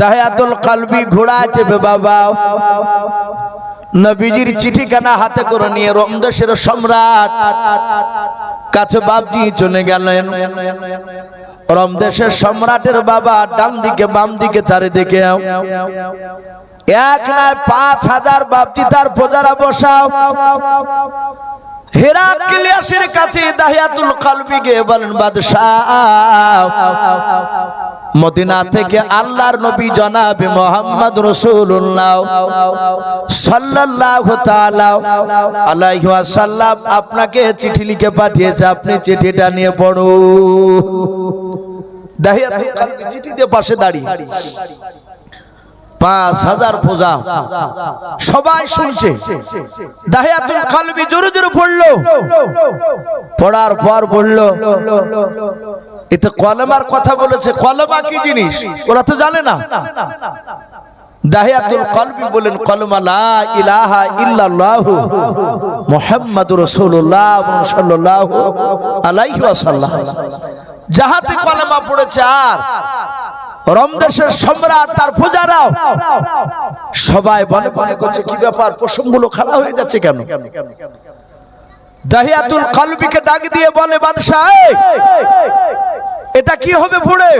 দাহায়াতুল কালবি ঘোড়া চেপে বাবা। নবীজির চিঠিখানা হাতে করে নিয়ে রমদেশের সম্রাট কাছে বাবজি চলে গেলেন। রমদেশের সম্রাটের বাবা ডান দিকে বাম দিকে চারিদিকে। এক নয় পাঁচ হাজার বাবজি তার প্রজারা বসাও। হেরাক্লিয়াসের কাছে দাহিয়াতুল কালবি গিয়ে বলেন, বাদশাহ, মদিনা থেকে আল্লাহর নবী জনাবে মোহাম্মদ রসুল্লাহ সাল্লাল্লাহু তাআলা আলাইহি ওয়াসাল্লাম আপনাকে চিঠি লিখে পাঠিয়েছে। আপনি চিঠিটা নিয়ে পড়ুন। দাহিয়াতুল কালবি চিঠি পাশে দাঁড়িয়ে। পাঁচ হাজার পূজা। সবাই শুনছে। দাহিয়াতুল কালবি জোরে জোরে পড়ল পড়ার পর বলল। এতে কলমার কথা বলেছে। কলমা কি জিনিস? ওরা তো জানে না। দাহিয়াতুল কলবি বলেন, কলমা লা ইলাহা ইল্লাল্লাহু মুহাম্মাদুর রাসূলুল্লাহ সাল্লাল্লাহু আলাইহি ওয়াসাল্লাম। যাহাতে কলমা পড়েছে আর রমদেশের সম্রাট, তার পূজারাও। সবাই বলে মনে করছে, কি ব্যাপার প্রসঙ্গগুলো খাড়া হয়ে যাচ্ছে কেন? দাহিয়াতুল কলবিকে ডাক দিয়ে বলে, বাদশাহ এটা কি হবে পড়ে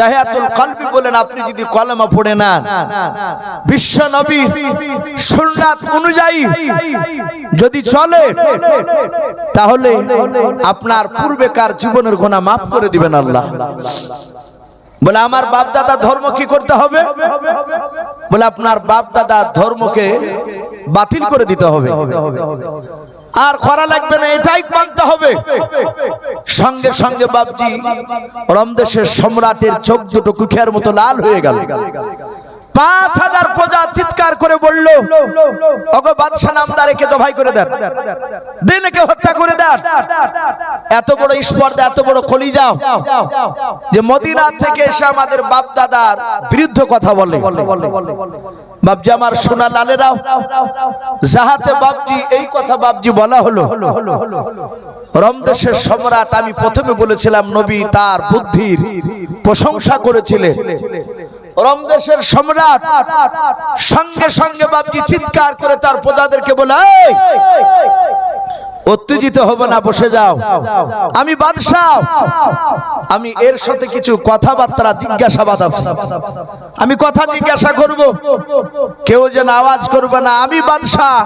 দাহিয়াতুল কলবি বলেন, আপনি যদি কলমা পড়ে না বিশ্ব নবী সুন্নাত অনুযায়ী যদি চলে, তাহলে আপনার পূর্বেকার জীবনের গোনা মাফ করে দিবেন আল্লাহ। বলে, আমার বাপ দাদা ধর্ম কি করতে হবে? বলে, আপনার বাপ দাদা ধর্মকে বাতিল করে দিতে হবে। আর খরা লাগবে না, এটাই মানতে হবে। সঙ্গে সঙ্গে বাপজি রমদেশের সম্রাটের চোখ দুটো কুখিয়ার মতো লাল হয়ে গেল। পাঁচ হাজার প্রজা চিৎকার করে বলল, ওগো বাদশাহ নামদারেকে জবাই করে দেন। দিনকে হত্যা করে দেন। এত বড় স্পর্ধা, এত বড় কলি যাও যে মদিনা থেকে এসে আমাদের বাপ দাদার বিরুদ্ধে কথা বলে। বাপজি আমার সোনা লালেরাও যাহাতে বাপজি এই কথা বাপজি বলা হলো, রমদেশের সম্রাট আমি প্রথমে বলেছিলাম, নবী তার বুদ্ধির প্রশংসা করেছিলেন। রমদেশের সম্রাট সঙ্গে সঙ্গে বাপজি চিৎকার করে তার প্রজাদেরকে বলে "এই, উত্তেজিত হবে না বসে যাও। আমি বাদশাহ। আমি এর সাথে কিছু কথাবার্তা জিজ্ঞাসাবাদ আছে। আমি কথা জিজ্ঞাসা করব। কেউ যেন আওয়াজ করবে না আমি বাদশাহ।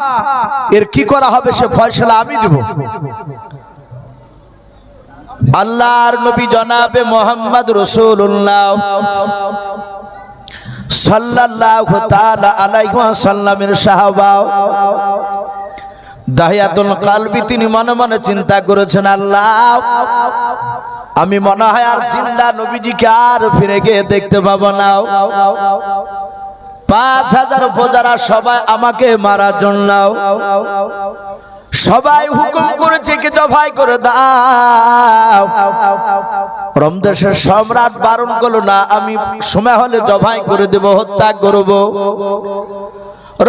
এর কি করা হবে সে ফয়সলা আমি দেব। আল্লাহর নবী জনাবে মোহাম্মদ রসুল্লাহ সাল্লাল্লাহু তাআলা আলাইহি ওয়াসাল্লামের সাহাবা। দাহিয়াতুল কালবি তিনি মনে মনে চিন্তা করেছেন, আল্লাহ, আমি মনে হয় আর জিন্দা নবীজিকে আর ফিরে গিয়ে দেখতে পাবো না। পাঁচ হাজার প্রজারা সবাই আমাকে মারার জন্য। সবাই হুকুম করেছে কি জবাই করে দাও। রমদেশের সম্রাট বারণ করল, না, আমি সময় হলে জবাই করে দেব, হত্যা করব।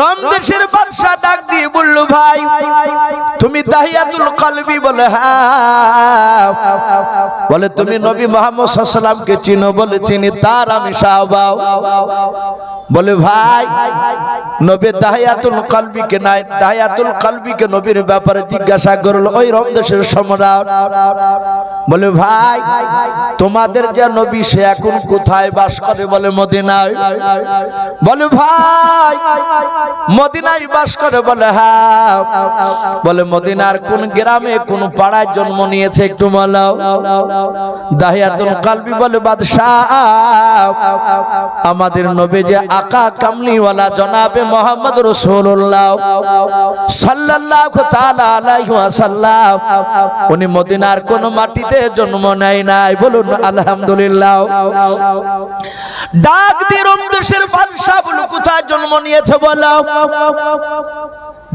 রমদেশের বাদশাহ ডাক দিয়ে বলল, ভাই, তুমি তাহিয়াতুল কলবি বলে হ্যাঁ। বলে, তুমি নবী মোহাম্মদ সাল্লামকে চিনো বলে, চিনি তার আমি সাহবাও বলে, ভাই নবী দাহিয়াতুল কলবিকে নাই, দাহিয়াতুল কলবিকে নবীর ব্যাপারে জিজ্ঞাসা করল, ওই রমদেশের সম্রাট বলে, ভাই, তোমাদের যে নবী, সে এখন কোথায় বাস করে? বলে, মদিনায়। বলে, ভাই, মদিনায় বাস করে। বলে হ্যাঁ। বলে, মদিনার কোন গ্রামে কোন পাড়ায় জন্ম নিয়েছে একটু বলো। দাহিয়াতুল কালবি বলে, বাদশাহ, আমাদের নবী যে আকা কামলিওয়ালা জনাবে মোহাম্মদ রসুল্লাহ সাল্লাহ ওয়াসাল্লাম, উনি মদিনার কোন মাটিতে জন্ম নেয় নাই। বলুন, আলহামদুলিল্লাহ। ডাক দিয়ে রমদেশের বাদশাহ কোথায় জন্ম নিয়েছে বলো?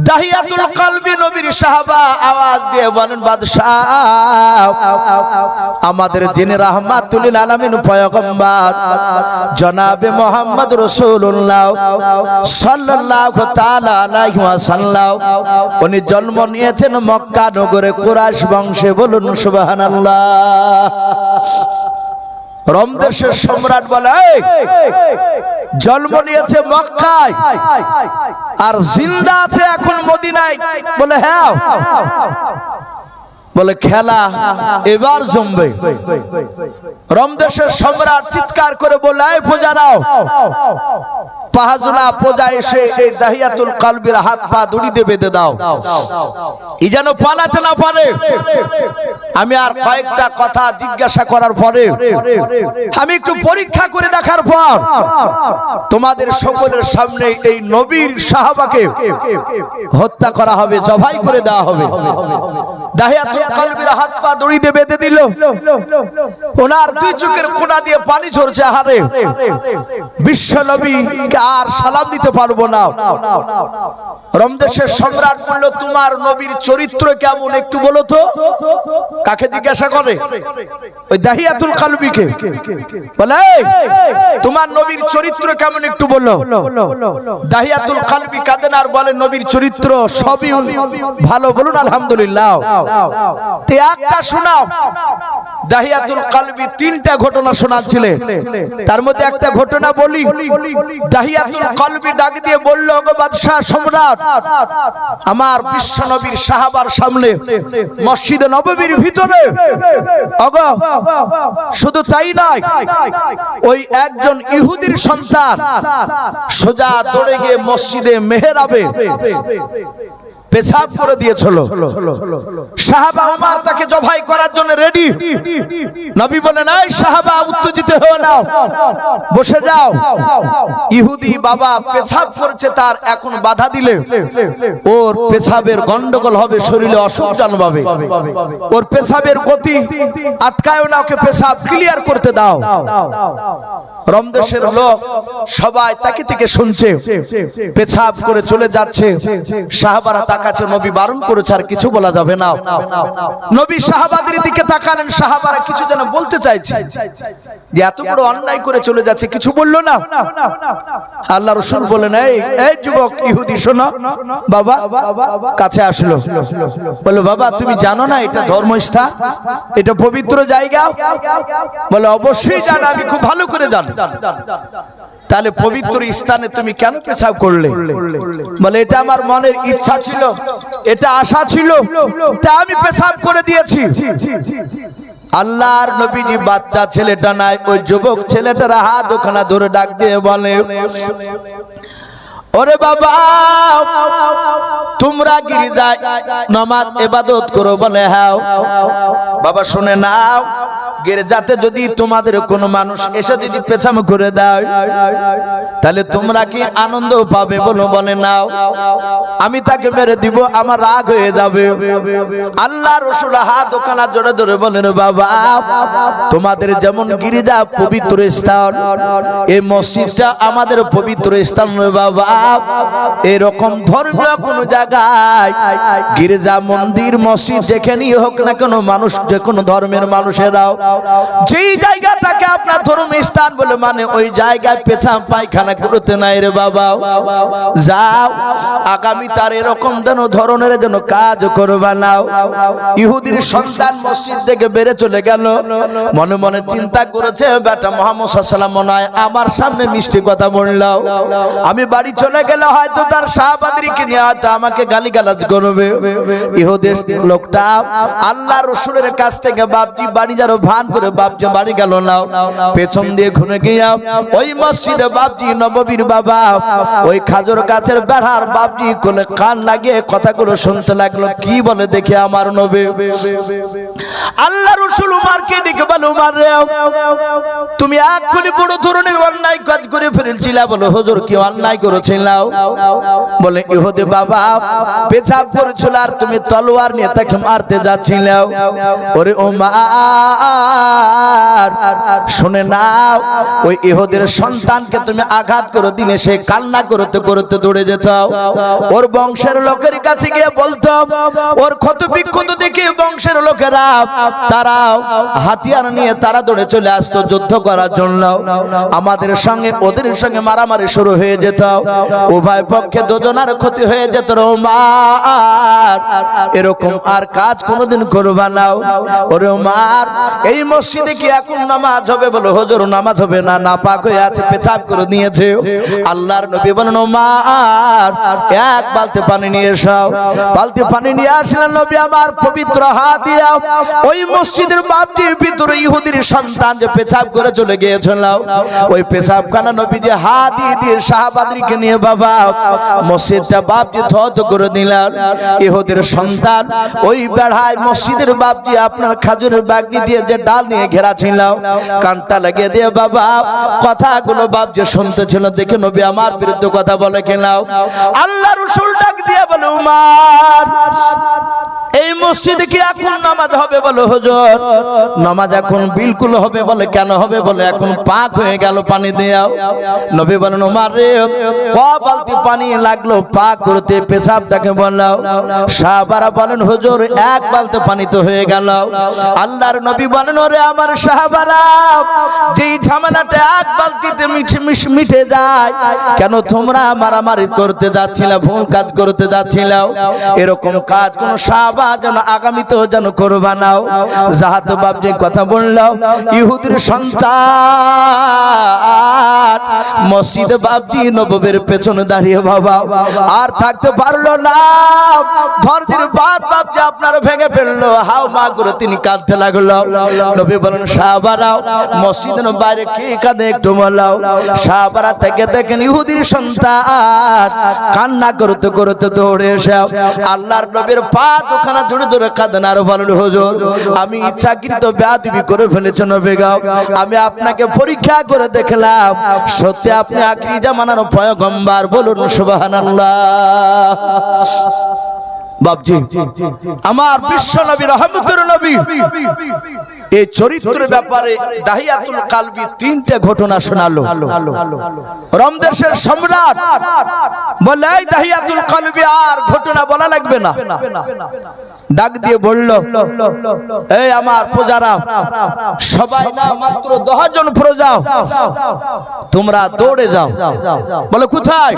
দাহিয়াতুল কলবি নবীর সাহাবা আওয়াজ দিয়ে বলেন বাদশাহ আমাদের যিনি রাহমাতুল আলামিন পয়গম্বর জনাবে মোহাম্মদ রাসূলুল্লাহ সাল্লাল্লাহু তাআলা আলাইহি ওয়াসাল্লাম উনি জন্ম নিয়েছেন মক্কা নগরে কুরাইশ বংশে বলুন সুবহানাল্লাহ। রমদেশের সম্রাট বলে "এই, জন্ম নিয়েছে মক্কায় আর জিন্দা আছে এখন মদিনায়। বলে হ্যাঁ বলে, খেলা, এবার জমবে। রমদেশের সম্রাট চিৎকার করে বলে, "এই প্রজারাও পাহাজুলা প্রজা এসে এই দাহিয়াতুল কালবির হাত পা দড়িতে বেঁধে দাও। ই যেন পালাতে না পারে। আমি আর কয়েকটা কথা জিজ্ঞাসা করার পরে, আমি একটু পরীক্ষা করে দেখার পর, তোমাদের সকলের সামনে এই নবীর সাহাবাকে হত্যা করা হবে, জবাই করে দেওয়া হবে। দাহিয়াতুল হাত পা দড়িতে বেঁধে ওনার দুই পানি ঝরছে আর সালাম দিতে পারব রমদেশের সম্রাট বলল, তোমার নবীর চরিত্র কেমন একটু বলো তো। কাকে জিজ্ঞাসা করে? ওই দাহিয়াতুল কালবিকে। বলে তোমার নবীর চরিত্র কেমন একটু বলল দাহিয়াতুল কালবি কাঁদেন আর বলে, নবীর চরিত্র সবই ভালো। বলুন, আলহামদুলিল্লাহ। তিনটা ঘটনা শোনাচ্ছিলেন তার মধ্যে একটা ঘটনা কালবি দিয়ে বলল আমার বিশ্ব নবীর সাহাবার সামনে মসজিদে ভিতরে অগ শুধু তাই নয়, ওই একজন ইহুদির সন্তান সোজা দৌড়ে গিয়ে মসজিদে মেহেরাবে। পেছাব করে দিয়েছিল। সাহাবা উমার তাকে জবাই করার জন্য রেডি নবী বলে নাই সাহাবা, উত্তেজিত হয়ে নাও। বসে যাও। ইহুদি বাবা পেছাব করেছে, তার এখন বাধা দিলে। ওর পেছাবের গন্ডগোল হবে, শরীরে অসুখ জন্মাবে। ওর পেছাবের গতি আটকায় না, ওকে পেছাব ক্লিয়ার করতে দাও। রমদেশের লোক সবাই তাকে থেকে শুনছে। পেছাব করে চলে যাচ্ছে। সাহাবারা তাকাচ্ছে নবী বারণ করেছে আর কিছু বলা যাবে না। নবী সাহাবাদের দিকে তাকালেন, সাহাবারা কিছু যেন বলতে চাইছে। যে এত বড় অন্যায় করে চলে যাচ্ছে, কিছু বলল না? আল্লাহ রসুল বলেন, এই এই যুবক, ইহুদি, শোনো। বাবা, কাছে আসলো। বলে বাবা, তুমি জানো না, এটা ধর্মস্থান এটা পবিত্র জায়গা? বলে অবশ্যই জানো, আমি খুব ভালো করে জানো। তাহলে পবিত্র স্থানে তুমি কেন পেছাব করলে? বলে, এটা আমার মনের ইচ্ছা ছিল, এটা আশা ছিল, তা আমি পেছাব করে দিয়েছি। আল্লাহর নবীজি বাচ্চা ছেলেটা নাই, ওই যুবক ছেলেটার হাত ওখানে ধরে ডাক দিয়ে বলে, ওরে বাবা, তোমরা গির্জায় নামাজ এবাদত করো। বলে হ্যাঁ। বাবা, শুনে নাও গির্জাতে যদি তোমাদের কোনো মানুষ এসে যদি পেছাম করে দেয়, তাহলে তোমরা কি আনন্দ পাবে বলো বলে নাও। আমি তাকে মেরে দিব, আমার রাগ হয়ে যাবে। আল্লাহ রসুল হাত ওখানা জোরে ধরে বলেন, বাবা, তোমাদের যেমন গির্জা পবিত্র স্থান এই মসজিদটা আমাদের পবিত্র স্থান বাবা। এরকম ধর্মীয় কোন জায়গায় গির্জা মন্দির, মসজিদ যেখানেই হোক না কোনো, মানুষ যে কোনো ধর্মের মানুষেরাও যেই জায়গাটাকে আপনার ধর্মীয় স্থান বলে মানে ওই জায়গায় পেছাম পায়খানা করতে নাই রে বাবা। যাও, আগামী তার এরকম যেন ধরনের যেন কাজ করবা নাও ইহুদির সন্তান মসজিদ থেকে বেড়ে চলে গেল। মনে মনে চিন্তা করেছে, বেটা মোহাম্মদ সাল্লাম মনে হয় আমার সামনে মিষ্টি কথা বললাও আমি বাড়ি চলে গেলে হয়তো তার শাহবাদরিকে নিয়ে হয়তো আমাকে গালিগালাজ করবে। ইহুদের লোকটা আল্লাহ রসুলের কাছ থেকে বাপজি বাড়ি যারো ভান করে বাপজি বাড়ি গেল নাও পেছন দিয়ে ঘুরে গিয়া ওই মসজিদে বাপজি, নববীর বাবা, ওই খাজর গাছের বেড়ার বাপজি কোলে কান লাগিয়ে কথাগুলো শুনতে লাগল, কি বলে দেখে আমার নবী? আল্লাহ রসুল উমারকে ডেকে বলে, উমার রে, তুমি এক্ষুনি বড় ধরনের অন্যায় কাজ করে ফেলেছিলা বলো হুজুর কি অন্যায় করেছিলাও বলে, ইহুদি বাবা, পেছাব করেছিল আর তুমি তলোয়ার নিয়ে তাকে মারতে যাচ্ছিলাও ওরে ওমার শুনে নাও, ওই ইহুদের সন্তানকে তুমি আঘাত করে দিলে সে কান্না করতে করতে দৌড়ে যেত। ওর বংশের লোকের কাছে গিয়ে বলতো, ওর ক্ষত বিক্ষত দেখে বংশের লোকেরা, তারাও হাতিয়ার নিয়ে তারা দৌড়ে চলে আসতো যুদ্ধ করার জন্য। আমাদের সঙ্গে, ওদের সঙ্গে মারামারি শুরু হয়ে যেত। উভয় পক্ষে দুজনার ক্ষতি হয়ে যেত এরকম আর কাজ কোনোদিন করবা নাও ওরে মার এই মসজিদে কি এখন নামাজ হবে বলো? হজর, নামাজ হবে না? না পাক হয়ে আছে পেছাব করে নিয়েছে। আল্লাহর নবী বলেন ও মার এক বালতি পানি নিয়ে এসো। বালতি পানি নিয়ে আসলেন নবী আমার পবিত্র হাত দিয়া ওই মসজিদের বাপটির ভিতরে ইহুদির সন্তান যে পেছাব করে চলে গিয়েছিল। ওই পেছাব খানা নবী যে হাত দিয়ে দিয়ে শাহবাদরিকে নিয়ে, বাবা, মসজিদটা বাপজি ধত করে দিলেন ইহুদির সন্তান ওই বেড়ায় মসজিদের বাপজি আপনার খাজুরের বাগনি দিয়ে যে ডাল নিয়ে ঘেরা ছিল কানটা লাগিয়ে দিয়ে, বাবা, কথাগুলো বাপ যে শুনতেছিল, দেখে নবী আমার বিরুদ্ধে কথা বলে খেলাও আল্লাহ রসুল ডাক দিয়ে বলে, উমার, এই মসজিদে কি এখন নামাজ হবে বলে হুজুর? নামাজ এখন বিলকুল হবে বলে, কেন হবে বলে, এখন পাক হয়ে গেল পানি দেয়াও। নবী বলেন, উমার রে, ক বালতি পানি লাগল, পাক করতে পেশাবটাকে বললাও সাহাবারা বলেন, হুজুর, এক বালতি পানি তো হয়ে গেল। আল্লাহর নবী বলেন ওরে আমার সাহাবারা, যেই ঝামেলাটা এক বালতিতে মিঠে মিশ মিটে যায়, কেন তোমরা মারামারি করতে যাচ্ছিল, ভুল কাজ করতে যাচ্ছিল এরকম কাজ কোন সাহাবা যেন আগামীতেও যেন করবা নাও যাহাতো বাপ যে কথা বললাম ইহুদের সন্তান মসজিদে বাপজি নববের পেছনে দাঁড়িয়ে, বাবা, আর থাকতে পারল না। ধরদির বাদ যে আপনার ভেঙে ফেলল। হাও মা করে তিনি কাঁদতে লাগল। নবী বলেন সাহাবারাও মসজিদের বাইরে কে কাঁদে একটু বলাও। সাহাবারা থেকে দেখেন ইহুদির সন্তান। কান্না করতে করতে দৌড়ে এসে আল্লাহর নবীর পা দুখানা জুড়ে ধরে কাঁদেন। আরও বলেন, হুজুর, আমি ইচ্ছাকৃত বেয়াদবি করে ফেলেছি নবী গাও আমি আপনাকে পরীক্ষা করে দেখলাম। সত্যি আপনি আখরি জামানার পয়গম্বার বলুন সুবহানাল্লাহ। বাবজি আমার বিশ্ব নবী, রহমতুর নবী, এই চরিত্রের ব্যাপারে দাহিয়াতুল কালবি তিনটে ঘটনা শোনালো। রমদেশের সম্রাট বলে দাহিয়াতুল কালবি আর ঘটনা বলা লাগবে না। ডাক দিয়ে বলল, এই আমার প্রজারা সবাই মাত্র দশ জন প্রজা তোমরা দৌড়ে যাও। বলে, কোথায়?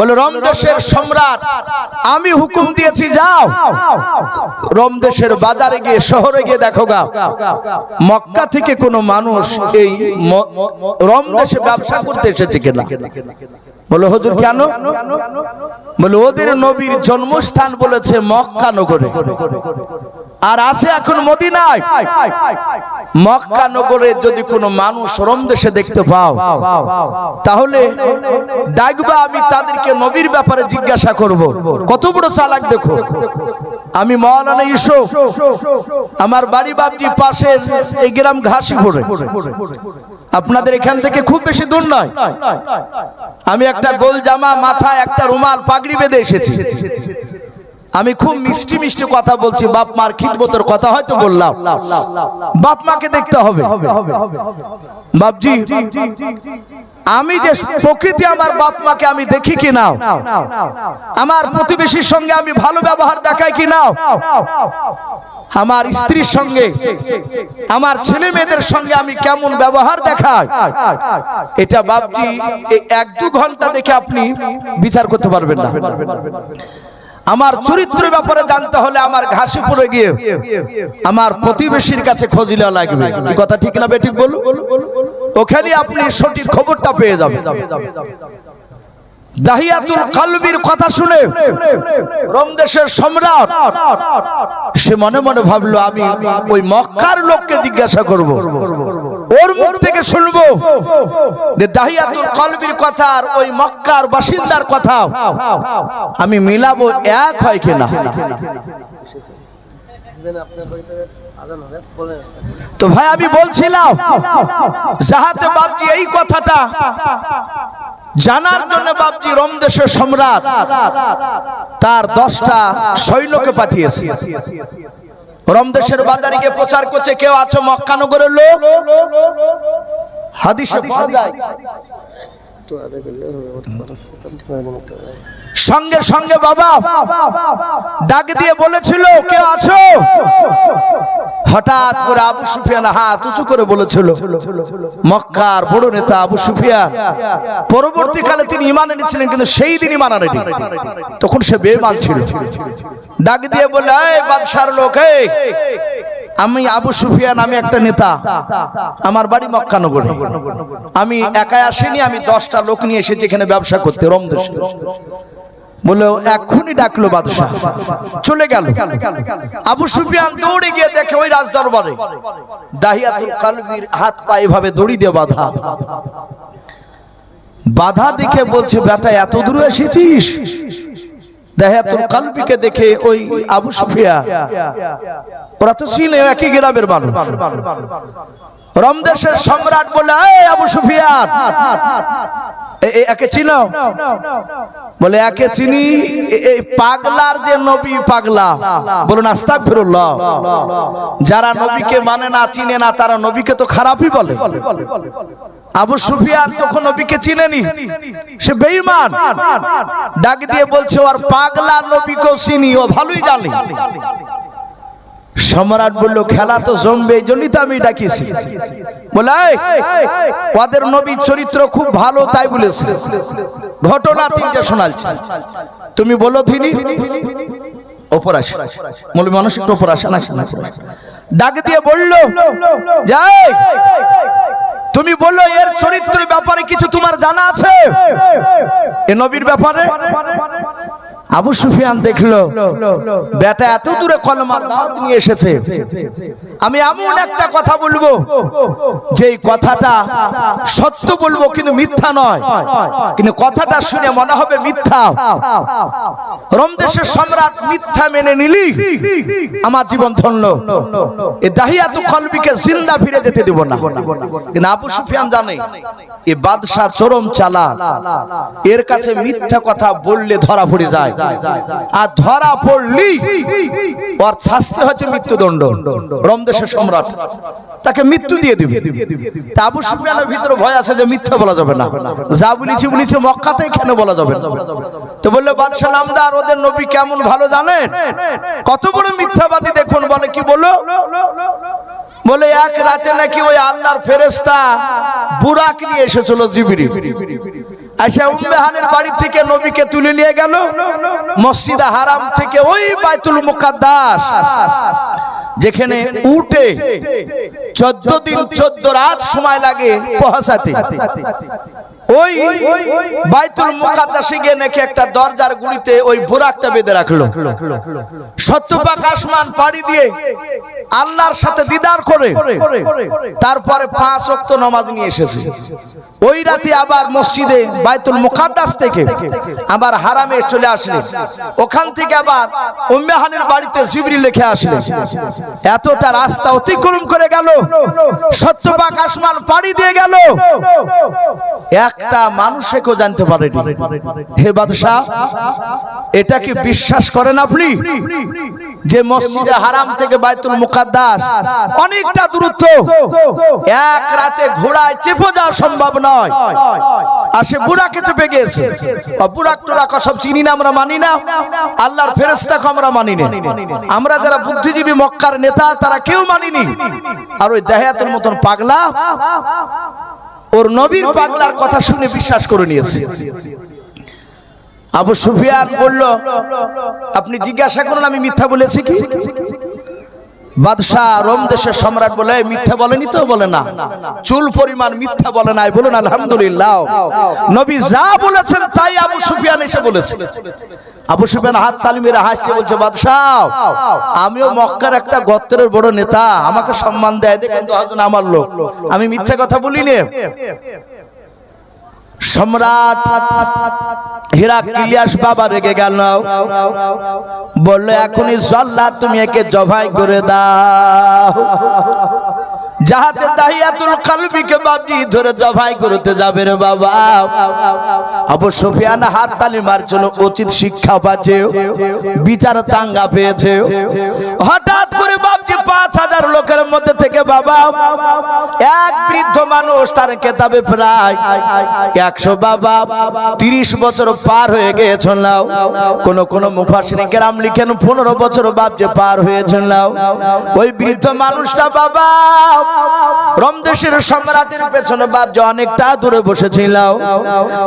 বলে, রমদেশের সম্রাট, আমি হুকুম দিয়েছি, যাও। রমদেশের বাজারে গিয়ে, শহরে গিয়ে দেখো গা, মক্কা থেকে কোনো মানুষ এই ম- রমদেশে ব্যবসা করতে এসেছে কিনা? বলে, হুজুর, কেন? বলে, ওদের নবীর জন্মস্থান বলেছে মক্কা নগরে। আর আছে এখন মদিনায়। মক্কা নগরে যদি কোনো মানুষ রম দেশে দেখতে পাও, তাহলে ডাকবা, আমি তাদেরকে নবীর ব্যাপারে জিজ্ঞাসা করব। কত বড় চালাক দেখো। আমি মৌলানা ইসো আমার বাড়ি বাপটি পাশের এই গ্রাম ঘাসিপুরে। আপনাদের এখান থেকে খুব বেশি দূর নয়। আমি একটা গোল জামা মাথায় একটা রুমাল, পাগড়ি বেঁধে এসেছি। আমি খুব মিষ্টি মিষ্টি কথা বলছি, বাপ মার খিদমতের কথা হয়তো বললাম। বাপ মাকে দেখতে হবে। বাপজি, আমি যে প্রকৃতি আমার বাপ মাকে আমি দেখি কি নাও আমার প্রতিবেশীর সঙ্গে আমি ভালো ব্যবহার দেখাই কি নাও আমার স্ত্রীর সঙ্গে, আমার ছেলে মেয়েদের সঙ্গে আমি কেমন ব্যবহার দেখাই? এটা বাপজি এক দু ঘণ্টা দেখে আপনি বিচার করতে পারবেন না। আমার চরিত্রের ব্যাপারে জানতে হলে আমার ঘাসে পড়ে গিয়ে আমার প্রতিবেশীর কাছে খোঁজিলা লাগবে। কথা ঠিক না বেঠিক বলুন? ওখানে আপনি সঠিক খবরটা পেয়ে যাবেন। দাহিয়াতুল কালবির কথা শুনে রমদেশের সম্রাট সে মনে মনে ভাবলো, আমি ওই মক্কার লোককে জিজ্ঞাসা করব। ওর মুখ থেকে শুনব যে দাহিয়াতুল কলবির কথা আর ওই মক্কার বাসিন্দার কথা। আমি মিলাবো এক হয় কিনা তো ভাই, আমি বলছিলাম, যাহাতে বাপজি এই কথাটা জানার জন্য বাপজি রমদেশের সম্রাট তার দশটা সৈন্যকে পাঠিয়েছে। রমদেশের বাজারে গিয়ে প্রচার করছে, কেউ আছে মক্কানগরের লোক? হাদিসে পাওয়া যায়। সঙ্গে সঙ্গে বাবা ডাক দিয়ে বলেছিল, কে আছো? হঠাৎ করে আবু সুফিয়ান হাত উঁচু করে বলেছিল, মক্কার বড় নেতা আবু সুফিয়ান। পরবর্তীকালে তিনি ইমান এনেছিলেন, কিন্তু সেই দিন ইমান আনেনি। তখন সে বেমান ছিল। ডাক দিয়ে এই বাদশার লোক আমি আবু সুফিয়ান, আমি একটা নেতা। আমার বাড়ি মক্কানগরে। আমি একাই আসিনি, আমি দশটা লোক নিয়ে এসেছি, এখানে ব্যবসা করতে, রমদেশে। বলল, এক্ষুনি ডাকলো বাদশাহ। চলে গেল। আবু সুফিয়ান দৌড়ে গিয়ে দেখে ওই রাজ দরবারে দাহিয়াতুল কালবির হাত পা এভাবে দড়ি দিয়ে বাধা। বাধা দেখে বলছে, বেটা, এত দূরে এসেছিস? দাহিয়াতুল কালবিকে দেখে ওই আবু সুফিয়া ওরা তো ছিল একই গ্রামের মানুষ। রমদেশের সম্রাট বলে আবু এ- একে বলে, একে চিনি। এই পাগলার যে নবী পাগলা। বলুন, আস্তাগফিরুল্লাহ। যারা নবীকে মানে না, চিনে না, তারা নবীকে তো খারাপই বলে। আবু সুফিয়ান তখন নবীকে চিনেনি। সে বেঈমান। ডাক দিয়ে বলছে, ওর পাগলা নবীকেও চিনি, ও ভালোই জানে। সম্রাট বলল খেলা তো জমবে, এই জন্যই তো আমি ডাকিছি। বলে ওদের নবীর চরিত্র খুব ভালো, তাই বলেছে। ঘটনা তিনটে শোনালছি তুমি বলো তিনি ডাক দিয়ে বলল, যাই, তুমি বলল এর চরিত্রের ব্যাপারে কিছু তোমার জানা আছে? এ নবীর ব্যাপারে? আবু সুফিয়ান দেখল, বেটা, এত দূরে কলমার দাওয়াত নিয়ে এসেছে। আমি এমন একটা কথা বলব যে কথাটা সত্য বলব কিন্তু মিথ্যা নয়। কিন্তু কথাটা শুনে মনে হবে মিথ্যা। রমদেশের সম্রাট মিথ্যা মেনে নিলি, আমার জীবন ধন্য। এ দাহিয়াতু কলবিকে জিন্দা ফিরে যেতে দেব না। কিন্তু আবু সুফিয়ান জানে, এ বাদশাহ চরম চালা এর কাছে মিথ্যা কথা বললে ধরা পড়ে যায়। আর ধরা পড়লি, ওর শাস্তি হচ্ছে মৃত্যুদণ্ড। রমদেশের সম্রাট তাকে মৃত্যু দিয়ে দিবে। তা আবু সুফিয়ানের ভিতরে ভয় আছে যে মিথ্যা বলা যাবে না। যা বলেছি বলেছি মক্কাতেই কেন বলা যাবে তো বললে, বাদশাহ নামদার, ওদের নবী কেমন ভালো জানেন? কত বড় মিথ্যাবাদী দেখুন, বলে কি বলো বলে, এক রাতে নাকি ওই আল্লাহর ফেরেস্তা বুরাক নিয়ে এসেছিল জিবিরি আচ্ছা উম্মেহানের বাড়ি থেকে নবীকে তুলে নিয়ে গেল। মসজিদ হারাম থেকে ওই বাইতুল মুকাদ্দাস, যেখানে উঠে চোদ্দ দিন, চোদ্দ রাত সময় লাগে পৌঁছাতে। ওই বাইতুল মুকাদ্দাসে গিয়ে নাকি একটা দরজার গুড়িতে ওই বুরাকটা বেঁধে রাখল। সত্যপাক আসমান পাড়ি দিয়ে আল্লাহর সাথে দিদার করে তারপরে পাঁচ অক্ত নমাজ নিয়ে এসেছে। ওই রাতে আবার মসজিদে বাইতুল মুকাদ্দাস থেকে আবার হারামে চলে আসলেন ওখান থেকে আবার উম্মেহানের বাড়িতে জিবরি লিখে আসলেন এতটা রাস্তা অতিক্রম করে গেল। সত্যপাক আসমান পাড়ি দিয়ে গেল। একটা মানুষকেও জানতে পারেনি হে বাদশাহ এটা কি বিশ্বাস করেন আপনি যে মসজিদে হারাম থেকে বাইতুল মুকাদ্দাস অনেকটা দূরত্ব এক রাতে ঘোড়ায় চেপে যাওয়া সম্ভব নয় আর সে বুড়াকে চেপে গিয়েছে বুড়াক টুরাক সব চিনি না আমরা মানি না আল্লাহর ফেরেস্তাকে আমরা মানি না আমরা যারা বুদ্ধিজীবী মক্কার নেতা তারা কেউ মানিনি আর ওই দেহায়াতের মতন পাগলা ওর নবীর পাগলার কথা শুনে বিশ্বাস করে নিয়েছে। আবু সুফিয়ান বলল, আপনি জিজ্ঞাসা করুন, আমি মিথ্যা বলেছি কি? বাদশাহ রোম দেশের সম্রাট বলে মিথ্যা বলেনি তো? বলে, না। চুল পরিমাণ মিথ্যা বলে নাই। বলুন, আলহামদুলিল্লাহ। নবী যা বলেছেন তাই আবু সুফিয়ান এসে বলেছে। আবু সুফিয়ান হাত তালি মেরে হাসছে, বলছে, বাদশাহ, আমিও মক্কার একটা গত্রের বড় নেতা। আমাকে সম্মান দেয় দেখেন আমার লোক। আমি মিথ্যা কথা বলিনি। সম্রাট হিরাক্লিয়াস বাবা রেগে গেল। বলল এখনই জল্লা তুমি একে জবাই করে দাও। যাহাতে দাহিয়াতুল কালবিকে বাবজি ধরে জবাই করতে যাবে রে বাবা। আবু সুফিয়ান হাত তালি মারছিল, উচিত শিক্ষা পাচ্ছে, বিচার চাঙ্গা পেয়েছে। হঠাৎ করে বাবজি পাঁচ হাজার লোকের মধ্যে থেকে বাবা, এক বৃদ্ধ মানুষ তার কেতাবে প্রায় একশো বাবা তিরিশ বছর পার হয়ে গিয়েছিল কোন কোন মুফাসিনী কেরাম লিখেন, পনেরো বছর যে পার হয়েছিল ওই বৃদ্ধ মানুষটা বাবা up, up, up. রমদেশের সম্রাটের পেছনে বাপ যে অনেকটা দূরে বসেছিল।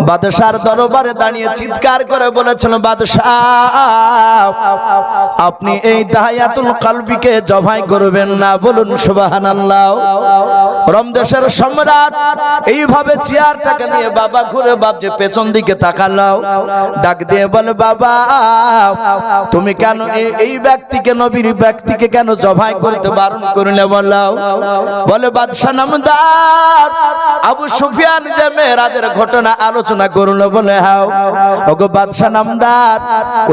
বাদশার দরবারে দাঁড়িয়ে চিৎকার করে বলেছিল, বাদশাহ, আপনি এই দাহায়াতুল কালবিকে জবাই করবেন না, বলুন সুবহানাল্লাহ। রমদেশের সম্রাট এইভাবে চেয়ারটাকে নিয়ে বাবা ঘুরে বাপ যে পেছন দিকে তাকালো। ডাক দিয়ে বলে, বাবা, তুমি কেন এই- ব্যক্তিকে, নবীর ব্যক্তিকে কেন জবাই করতে বারণ করলে বললাও বলে, বাদশাহ নামদার আবু সুফিয়ান যে মেয়েরাজের ঘটনা আলোচনা করল বলে, হাও, ওগো বাদশাহ নামদার,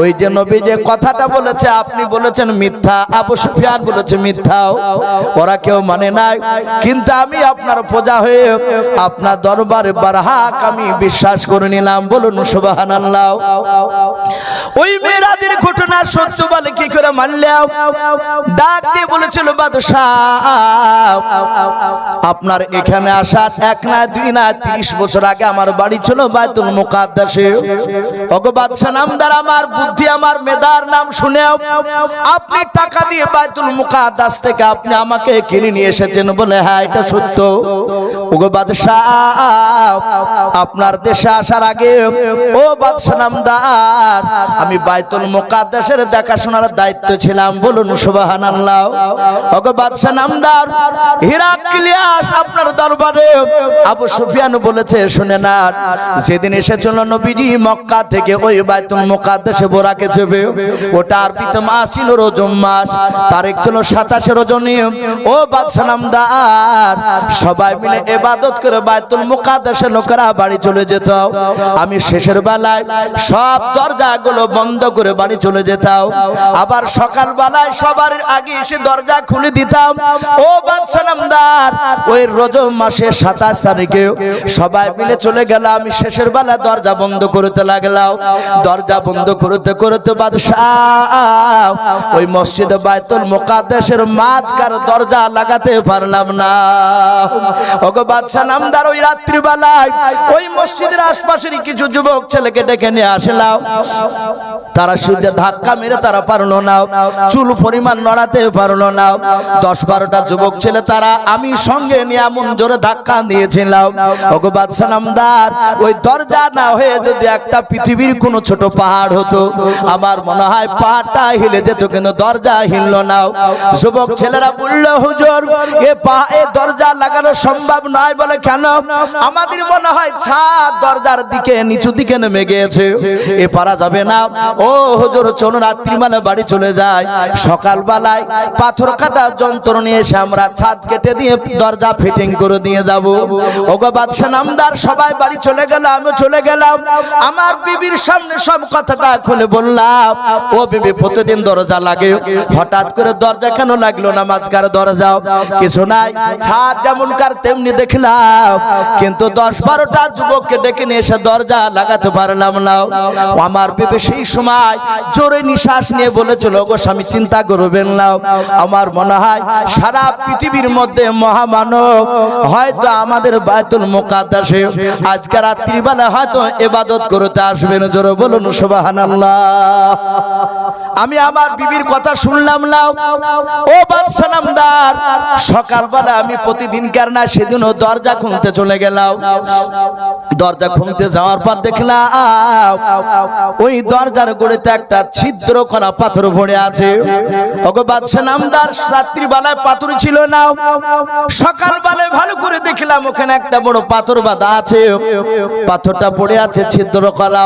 ওই যে নবী যে কথাটা বলেছে, আপনি বলেছেন মিথ্যা, আবু সুফিয়ান বলেছে মিথ্যাও ওরা কেউ মানে নাই। কিন্তু আমি আপনার প্রজা হয়ে আপনার দরবারে বারহাক আমি বিশ্বাস করে নিলাম, বলুন সুবহানাল্লাহ। ওই মেয়েরাজের ঘটনা সত্য বলে কি করে মানলাম ডাক দিয়ে বলেছিল, বাদশাহ আপনার এখানে আসার এক না দুই না তিরিশ বছর আগে আমার বাড়ি ছিল বাইতুল মুকাদ্দাসে। ওগো বাদশাহ, নামদার আমার, বুদ্ধি আমার, মেধার নাম শুনেও আপনি টাকা দিয়ে বাইতুল মুকাদ্দাস থেকে আপনি আমাকে কিনে নিয়ে এসেছেন বলে হ্যাঁ এটা সত্য। ওগো বাদশাহ, আপনার দেশে আসার আগে, ও বাদশাহ, নামদার, আমি বাইতুল মুকাদ্দাসের দেখাশোনার দায়িত্ব ছিলাম, বলুন সুবহানাল্লাহ। ওগো বাদশাহ, নামদার হিরাক্লিয়াস আপনার দরবারে। আবু সুফিয়ান বলেছে, শুনে না, যেদিন এসেছিল নবীজি মক্কা থেকে ওই বাইতুল মুকাদ্দাসে বোরাকে চেপে ওটা আরবিতে মাস ছিল রজম মাস, তারিখ ছিল সাতাশে রজনী। ও বাদশাহ নামদার, সবাই মিলে এবাদত করে বাইতুল মুকাদ্দাসে লোকেরা বাড়ি চলে যেত। আমি শেষের বেলায় সব দরজাগুলো বন্ধ করে বাড়ি চলে যেতাম। আবার সকাল বেলায় সবার আগে এসে দরজা খুলে দিতাম। ও বাদশাহ নামদার ওই রজব মাসের সাতাশ তারিখে সবাই মিলে চলে গেল আমি শেষের বেলা দরজা বন্ধ করতে লাগলাম। দরজা বন্ধ করতে করতে ওই মসজিদে বাইতুল মুকাদ্দাসের মাঝকার দরজা লাগাতে পারলাম না। ওগো বাদশাহ নামদার ওই রাত্রিবেলায় ওই মসজিদের আশপাশের কিছু যুবক ছেলেকে ডেকে নিয়ে আসলাম। তারা সূর্যে ধাক্কা মেরে তারা পারল না। চুল পরিমাণ নড়াতে পারল না। দশ বারোটা যুবক ছেলে তারা আমি সঙ্গে নিয়ে এমন জোরে ধাক্কা দিয়েছিলাম। ওগো বাদশাহ নামদার, ওই দরজা না হয়ে যদি একটা পৃথিবীর কোনো ছোট পাহাড় হতো, আমার মনে হয় পাহাড়টা হিলে যেত, কিন্তু দরজা হিললো না। যুবক ছেলেরা বলল, হুজুর, এ পা, এ দরজা লাগানো সম্ভব নয় বলে কেন? আমাদের মনে হয় ছাদ দরজার দিকে, নিচু দিকে নেমে গিয়েছে। এ পারা যাবে না। ও হুজুর চলো রাত্রিবেলা বাড়ি চলে যায় সকালবেলায় পাথর কাটা যন্ত্র নিয়ে এসে আমরা ছাদ কেটে দিয়ে দরজা ফিটিং করে দিয়ে যাব। ওগো বাদশা নামদার, সবাই বাড়ি চলে গেল আমি চলে গেলাম। আমার বিবির সামনে সব কথাটা খুলে বললাম। ও বিবি, প্রতিদিন দরজা লাগে। হঠাৎ করে দরজা কেন লাগল না? মাঝকার দরজা। কিছু নাই। ছাদ যেমন কার তেমনি দেখলাম। কিন্তু দশ বারোটা যুবককে ডেকে নিয়ে এসে দরজা লাগাতে পারলাম না। আমার বিবে সেই সময় জোরে নিঃশ্বাস নিয়ে বলেছিল গো স্বামী, চিন্তা করবেন না। আমার মনে হয় সারা পৃথিবীর মধ্যে মহামানব, হয়তো আমাদের বায়তুল মুকাদ্দাসে আজকে রাত্রিবেলা হয়তো এবাদত করতে আসবেন। জোরে বলুন, সুবহানাল্লাহ। আমি আমার বিবির কথা শুনলাম না। ও বাদশা নামদার, সকালবেলা আমি প্রতিদিন কার না সেদিনও দরজা খুলতে চলে গেলাম। দরজা খুলতে যাওয়ার পর দেখলাম, ওই দরজার গোড়েতে একটা ছিদ্র করা পাথর ভরে আছে। ওগো বাদশা নামদার, রাত্রিবেলায় পাথর ছিল না। সকালবেলায় ভালো করে দেখলাম ওখানে একটা বড় পাথর বাঁধা আছে। পাথরটা পড়ে আছে, ছিদ্র করা।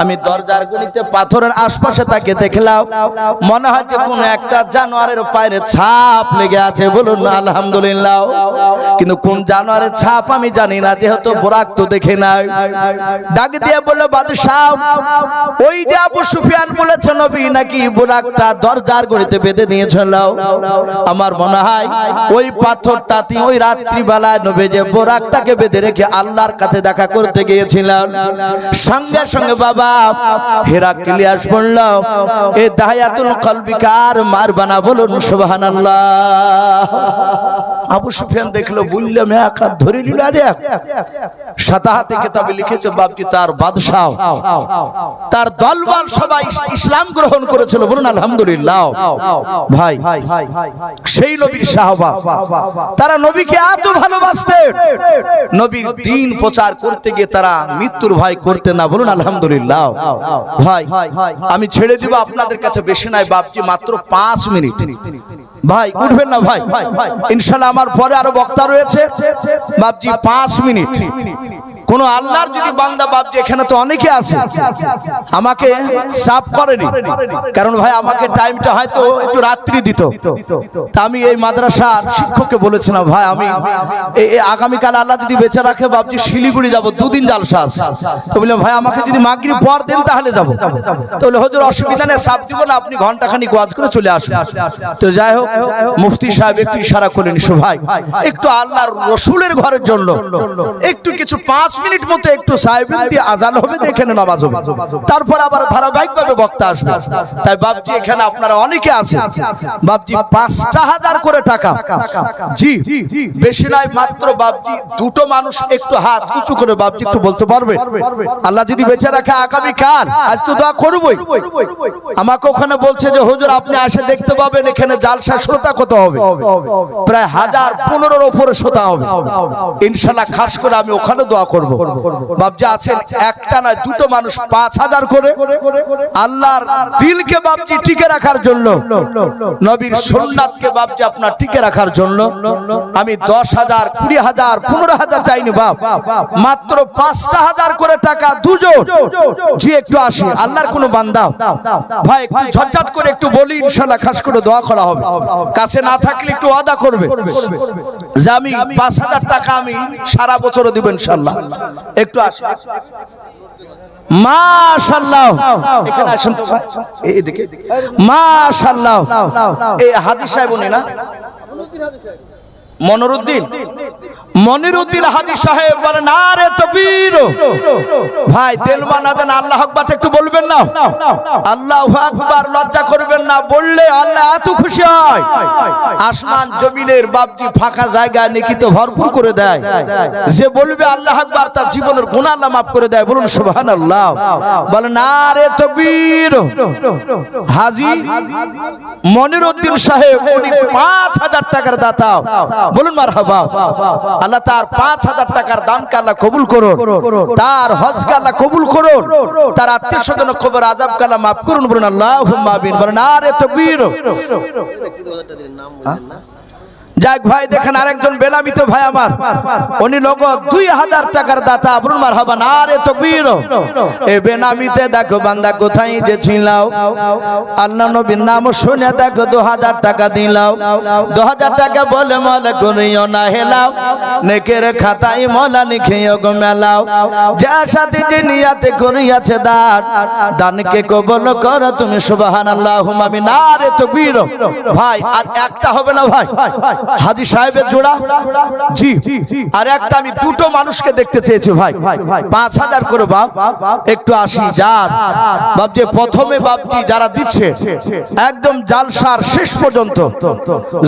আমি দরজার গলিতে পাথরের আশপাশে তাকে দেখলাম। মনে যে কোন একটা জানোয়ারের পায়ের ছাপ লেগে আছে বলুন আলহামদুলিল্লাহ। কিন্তু কোন জানোয়ারের ছাপ আমি জানি না, যেহেতু বোরাক তো দেখে নাই। ডাক দিয়ে বলল, বাদশাহ, ওই যে আবু সুফিয়ান বলেছে নবী, নাকি বোরাকটা দরজার গড়িতে বেঁধে দিয়েছিল আমার মনে হয় ওই পাথরটাতে ওই রাত্রিবেলায় নবে যে বোরাকটাকে বেঁধে রেখে আল্লাহর কাছে দেখা করতে গিয়েছিলাম সঙ্গে সঙ্গে বাবা হেরাক্লিয়াস বলল, এ দায়াতুল কলবিকার মারবানা বলুন, সুবহানাল্লাহ। আবু সুফিয়ান দেখল বললাম এক হাত ধরে নিল আরে এক। সাতাহাতে কিতাবে লিখেছে বাপজি তার বাদশাহ, তার দলবল সবাই ইসলাম গ্রহণ করেছিল। বলুন, আলহামদুলিল্লাহ। ভাই, সেই নবীর সাহবা তারা নবীকে এত ভালোবাসতেন। নবীর দিন প্রচার করতে গিয়ে তারা মৃত্যুর ভয় করতে না। বলুন, আলহামদুলিল্লাহ। ভাই, আমি ছেড়ে দিব, আপনাদের কাছে বেশি নাই, বাপজি, মাত্র পাঁচ মিনিট। ভাই উঠবেন না ভাই। ইনশাল্লাহ আমার পরে আরও বক্তা রয়েছে। বাপজি পাঁচ মিনিট। কোন আল্লাহর যদি বান্দা বাপজি এখানে তো অনেকে আছে। আমাকে সাফ করেনি। কারণ ভাই আমাকে টাইমটা হয়তো একটু রাত্রি দিত। তা আমি এই মাদ্রাসার শিক্ষককে বলেছিলাম ভাই আমি আগামীকাল আল্লাহ যদি বেঁচে রাখে বাপজি শিলিগুড়ি যাব দুদিন জালসা আছে। তো বললাম ভাই আমাকে যদি মাগরি পর দেন তাহলে যাব। তো বলে হজুর অসুবিধা নেই সাপ দিব না আপনি ঘন্টাখানি ওয়াজ করে চলে আসুন। তো যাই হোক মুফতি সাহেব একটু ইশারা করলেন ইসু ভাই একটু আল্লাহর রসুলের ঘরের জন্য একটু কিছু পাঁচ মিনিট মতো একটু সাহেব দিয়ে আজান হবে এখানে নামাজ হবে। তারপর আবার ধারাবাহিক ভাবে বক্তা আসবে তাই বাপজি এখানে আপনারা অনেকে আছে বাপজি পাঁচটা হাজার করে টাকা। জি বেশি নয় মাত্র বাপজি দুটো মানুষ একটু হাত উঁচু করে বাপজি একটু বলতে পারবে? আল্লাহ যদি বেঁচে রাখে আগামী কাল। আজ তো দোয়া করবই। আমাকে ওখানে বলছে যে হুজুর আপনি আসে দেখতে পাবেন এখানে জালসা শ্রোতা কত হবে? প্রায় হাজার পনেরোর ওপরে শ্রোতা হবে। ইনশাল্লাহ খাস করে আমি ওখানে দোয়া করব। বাপজি আছেন, একটা নয়, দুটো মানুষ পাঁচ হাজার করে। আল্লাহর দিলকে বাপজি টিকে রাখার জন্য, নবীর সোননাথকে বাপজি আপনার টিকে রাখার জন্য। আমি দশ হাজার, কুড়ি হাজার, পনেরো হাজার চাইনি বাপ। মাত্র পাঁচটা হাজার করে টাকা দুজন। জি, একটু আসি। আল্লাহর কোনো বান্দা। ভাই, একটু ঝটঝট করে একটু বলি, ইনশাল্লাহ খাস করে দোয়া করা হবে। কাছে না থাকলে একটু আদা করবে। যে আমি পাঁচ হাজার টাকা আমি সারা বছরও দিব ইনশাল্লাহ। একটু আস। মাশাল্লাহ। এখানে আসেন তো এই- হাজি সাহেব উনি না? মনিরুদ্দিন। মনিরুদ্দিন হাজি সাহেব বলেন আরে তকবীর ভাই, তেল বানা দেন আল্লাহ আকবার, একটু বলবেন না? আল্লাহ আকবার, লজ্জা করবেন না, বললে আল্লাহ এত খুশি হয়। আসমান জমিনের বাপজি ফাঁকা জায়গা নেকিতে ভরপুর করে দেয়। যে বলবে আল্লাহ আকবার, তার জীবনের আল্লাহ মাফ করে দেয়। বলুন, সুবহানাল্লাহ। বলেন আরে তকবীর হাজি মনিরুদ্দিন সাহেব, উনি পাঁচ হাজার টাকার দাতা। বলুন মার হাবা আল্লাহ তার পাঁচ হাজার টাকার দাম আল্লাহ কবুল করুন। তার হজ আল্লাহ কবুল করুন। তার আত্মীয় স্বজন খবর আজাব কালা মাফ করুন বলুন আল্লাহ বলেন, আরে তকবীর। যাক ভাই, দেখেন আরেকজন বেনামিত ভাই আমার। উনি লোক দুই হাজার টাকার দাতা বলুন মার না রে তো বীর এ বেনামিতে দেখো বান্দা কোথায় যে ছিলাও। আল্লাহ নবীর নাম শুনে দেখো দু হাজার টাকা দিলাও। দু হাজার টাকা বলে মলে করিও না হেলাও। নেকের খাতায় মলা লিখিও গো মেলাও। যা সাথে যে নিয়াতে করিয়াছে দান। দানকে কবল কর তুমি সুবহান আল্লাহ আমি না রে তো বীর ভাই, আর একটা হবে না ভাই? হাজি সাহেবের জোড়া? জি। আর একটা আমি দুটো মানুষকে দেখতে চেয়েছি ভাই। পাঁচ হাজার করে বাপ। একটু আসি, যান। বাপ যে প্রথমে বাপটি যারা দিচ্ছে, একদম জালসার শেষ পর্যন্ত।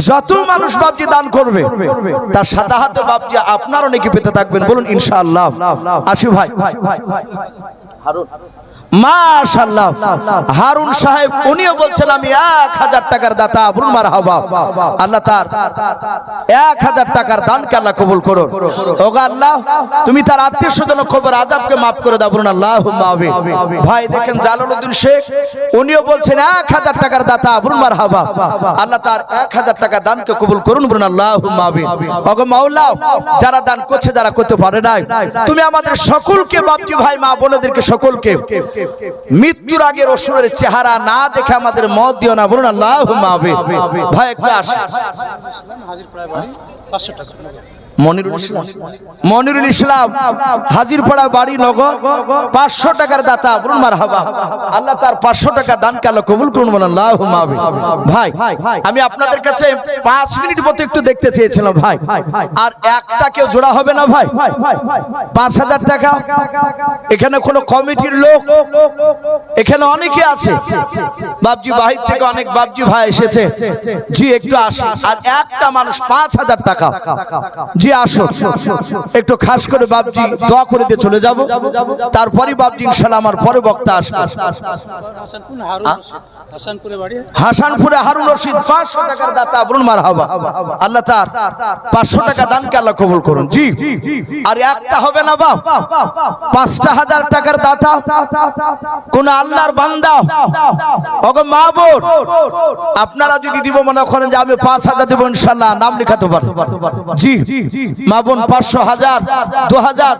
যত মানুষ বাপজি দান করবে, তার সাদা হাতে বাপজি আপনারও নাকি পেতে থাকবেন, বলুন ইনশাআল্লাহ। আসি ভাই। হারুন সাহেব, উনিও বলছেন, আমি এক হাজার টাকার দাতা আল্লাহ তার এক হাজার টাকার আল্লাহ কবুল আল্লাহ, তুমি তার আত্মীয় খবর মাফ ভাই, দেখেন জালালউদ্দিন শেখ, উনিও বলছেন, এক হাজার টাকার দাতা বলুন মার হাবা আল্লাহ তার এক হাজার টাকা দানকে কবুল করুন বলুন আল্লাহ মাওলা যারা দান করছে, যারা করতে পারে নাই, তুমি আমাদের সকলকে, বাপজি ভাই, মা, বোনেদেরকে সকলকে মৃত্যুর আগে রসুলের চেহারা না দেখে আমাদের মত দিও না, বলুন আল্লাহ ভাই একটু আসেন হাজির প্রায় পাঁচশো টাকা। মনিরুল ইসলাম। মনিরুল ইসলাম, হাজিরপাড়া বাড়ি নগর পাঁচশো টাকার দাতা বলুন মার আল্লাহ তার পাঁচশো টাকা দান কালো কবুল করুন বলেন ভাই, আমি আপনাদের কাছে পাঁচ মিনিট মতো একটু দেখতে চেয়েছিলাম, ভাই। আর একটা কেউ জোড়া হবে না, ভাই? পাঁচ হাজার টাকা। এখানে কোনো কমিটির লোক? এখানে অনেকে আছে। বাবজি বাহির থেকে অনেক বাবজি ভাই এসেছে। জি, একটু আসে। আর একটা মানুষ পাঁচ হাজার টাকা। জি আসো। একটু খাস করে বাবজি দোয়া করে দিয়ে চলে যাব। তারপরে বাবজি ইনশাল্লাহ আমার পরে বক্তা আসবে। হাসানপুর হারুন রশিদ, পাঁচশো টাকার দাতা বলুন মার হাবা আল্লাহ তার পাঁচশো টাকা দানকে আল্লাহ কবুল করুন। জি। আর একটা হবে না বাপ, পাঁচটা হাজার টাকার দাতা। কোন আল্লাহর বান্দা। ওগো মা বোন আপনারা যদি দিব মনে করেন যে আমি পাঁচ হাজার দেবো ইনশাল্লাহ, নাম লেখাতে পারব। জি। মা বোন পাঁচশো হাজার দু হাজার।